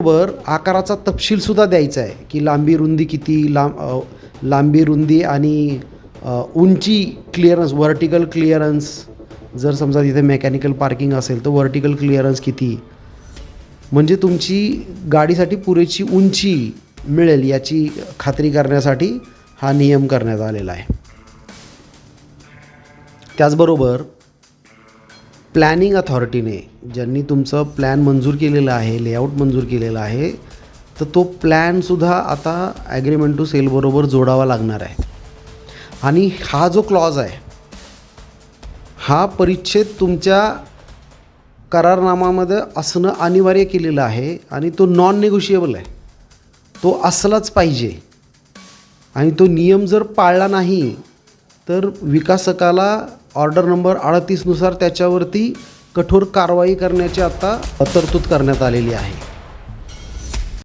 बरोबर आकाराचा तपशीलसुद्धा द्यायचा आहे की लांबी रुंदी किती लांब लांबी रुंदी आणि उंची क्लिअरन्स व्हर्टिकल क्लिअरन्स जर समजा तिथे मेकॅनिकल पार्किंग असेल तर व्हर्टिकल क्लिअरन्स किती? म्हणजे तुमची गाडीसाठी पुरेशी उंची मिळेल याची खात्री करण्यासाठी हा नियम करण्यात आलेला आहे. त्याचबरोबर प्लॅनिंग अथॉरिटीने ज्यांनी तुमचं प्लॅन मंजूर केलेलं आहे लेआउट मंजूर केलेला आहे तर तो प्लॅनसुद्धा आता ॲग्रीमेंट टू सेलबरोबर जोडावा लागणार आहे. आणि हा जो क्लॉज आहे हा परिच्छेद तुमच्या करारनामामध्ये असणं अनिवार्य केलेलं आहे आणि तो नॉन निगोशिएबल आहे. तो असलाच पाहिजे. आणि तो नियम जर पाळला नाही तर विकासकाला ऑर्डर नंबर अडतीसनुसार त्याच्यावरती कठोर कारवाई करण्याची आता तरतूद करण्यात आलेली आहे.